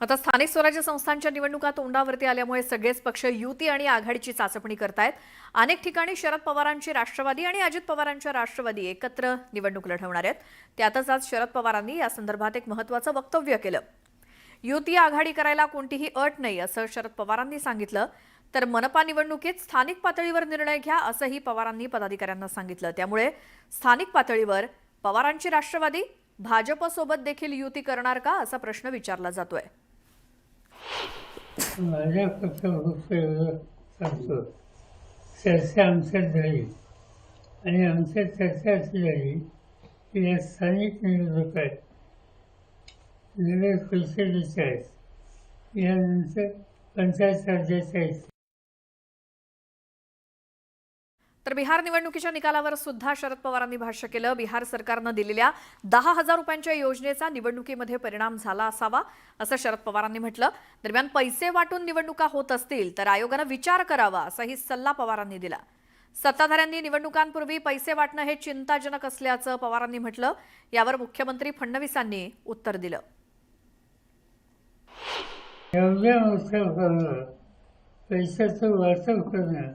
आता स्थानिक स्वराज्य संस्थांच्या निवडणुका तोंडावरती आल्यामुळे सगळेच पक्ष युती आणि आघाडीची चाचपणी करतायत. अनेक ठिकाणी शरद पवारांची राष्ट्रवादी आणि अजित पवारांच्या राष्ट्रवादी एकत्र निवडणूक लढवणार आहेत. त्यातच आज शरद पवारांनी या संदर्भात एक महत्वाचं वक्तव्य केलं. युती आघाडी करायला कोणतीही अट नाही असं शरद पवारांनी सांगितलं. तर मनपा निवडणुकीत स्थानिक पातळीवर निर्णय घ्या असंही पवारांनी पदाधिकाऱ्यांना सांगितलं. त्यामुळे स्थानिक पातळीवर पवारांची राष्ट्रवादी भाजपसोबत देखील युती करणार का असा प्रश्न विचारला जातोय. माझ्या फक्त सांगतो चर्चा आमच्यात झाली आणि आमच्या चर्चा अशी झाली की या स्थानिक निवडणूक आहेत नगर परिषदेच्या आहेत यानंतर पंचायत राज्याच्या आहेत तर बिहार निवडणुकीच्या निकालावर सुद्धा शरद पवारांनी भाष्य केलं. बिहार सरकारनं दिलेल्या दहा हजार रुपयांच्या योजनेचा निवडणुकीमध्ये परिणाम झाला असावा असं शरद पवारांनी म्हटलं. दरम्यान पैसे वाटून निवडणुका होत असतील तर आयोगानं विचार करावा असाही सल्ला पवारांनी दिला. सत्ताधाऱ्यांनी निवडणुकांपूर्वी पैसे वाटणं हे चिंताजनक असल्याचं पवारांनी म्हटलं. यावर मुख्यमंत्री फडणवीसांनी उत्तर दिलं. पैशाचं वाटप करणं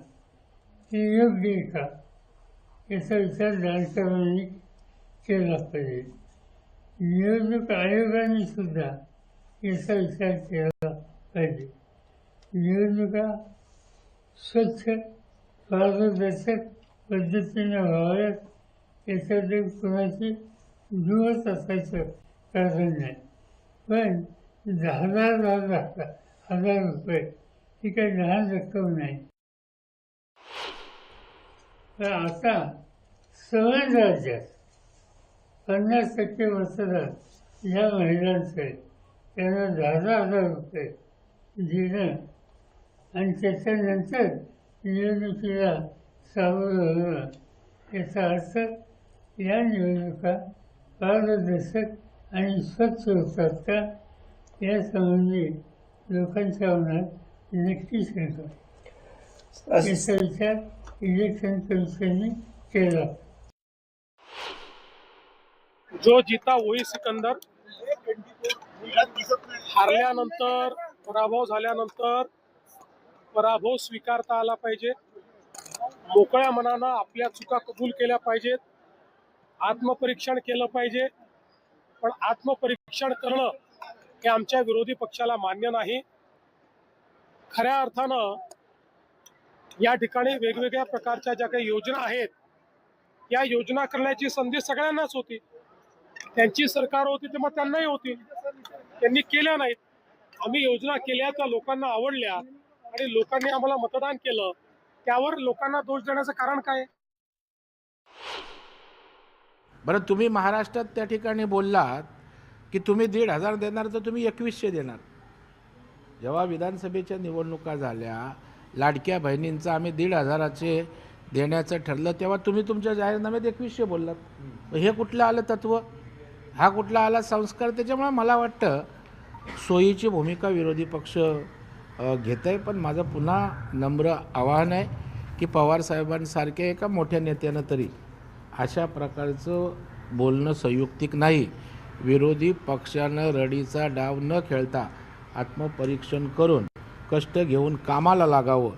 हे योग्य आहे का याचा विचार लहानपणाने केला पाहिजे निवडणूक आयोगाने सुद्धा याचा विचार केला पाहिजे. निवडणुका स्वच्छ पारदर्शक पद्धतीने व्हाव्यात याच्यात कोणाची जुळत असायचं कारण नाही. पण दहा हजार दहा हजार हजार रुपये ही काही लहान रक्कम नाही. पण आता सवय राज्यात पन्नास टक्के मतदार या महिलांचं त्यांना दहा दहा हजार रुपये देणं आणि त्याच्यानंतर निवडणुकीला सामोरं होणं याचा अर्थ या निवडणुका पारदर्शक आणि स्वच्छ होतात का यासंबंधी लोकांच्या मनात नक्कीच येतो. याचा विचार इलेक्शन केला जो जीता वही सिकंदर हारल्यानंतर पराभव झाल्यानंतर पराभव स्वीकारता आला पाहिजे. मोकळ्या मनानं आपल्या चुका कबूल केल्या पाहिजेत. आत्मपरीक्षण केलं पाहिजे. पण आत्मपरीक्षण करणं हे आमच्या विरोधी पक्षाला मान्य नाही. खऱ्या अर्थानं या ठिकाणी वेगवेगळ्या प्रकारच्या ज्या काही योजना आहेत या योजना करण्याची संधी सगळ्यांनाच होती. त्यांची सरकार होती तेव्हा त्यांनाही होती. त्यांनी केल्या नाहीत. आम्ही योजना केल्या त्या लोकांना आवडल्या आणि लोकांनी आम्हाला मतदान केलं. त्यावर लोकांना दोष देण्याचं कारण काय? बरं तुम्ही महाराष्ट्रात त्या ठिकाणी बोललात की तुम्ही दीड हजार देणार तर तुम्ही एकवीसशे देणार. जेव्हा विधानसभेच्या निवडणुका झाल्या लाडक्या बहिणींचं आम्ही दीड हजाराचे देण्याचं ठरलं तेव्हा तुम्ही तुमच्या जाहीरनाम्यात एकवीसशे बोललात. हे कुठलं आलं तत्व? हा कुठला आला संस्कार? त्याच्यामुळे मला वाटतं सोयीची भूमिका विरोधी पक्ष घेत आहे पण माझं पुन्हा नम्र आवाहन आहे की पवारसाहेबांसारख्या एका मोठ्या नेत्यानं तरी अशा प्रकारचं बोलणं संयुक्तिक नाही. विरोधी पक्षानं रडीचा डाव न खेळता आत्मपरीक्षण करून कष्ट घेऊन कामाला लागावं.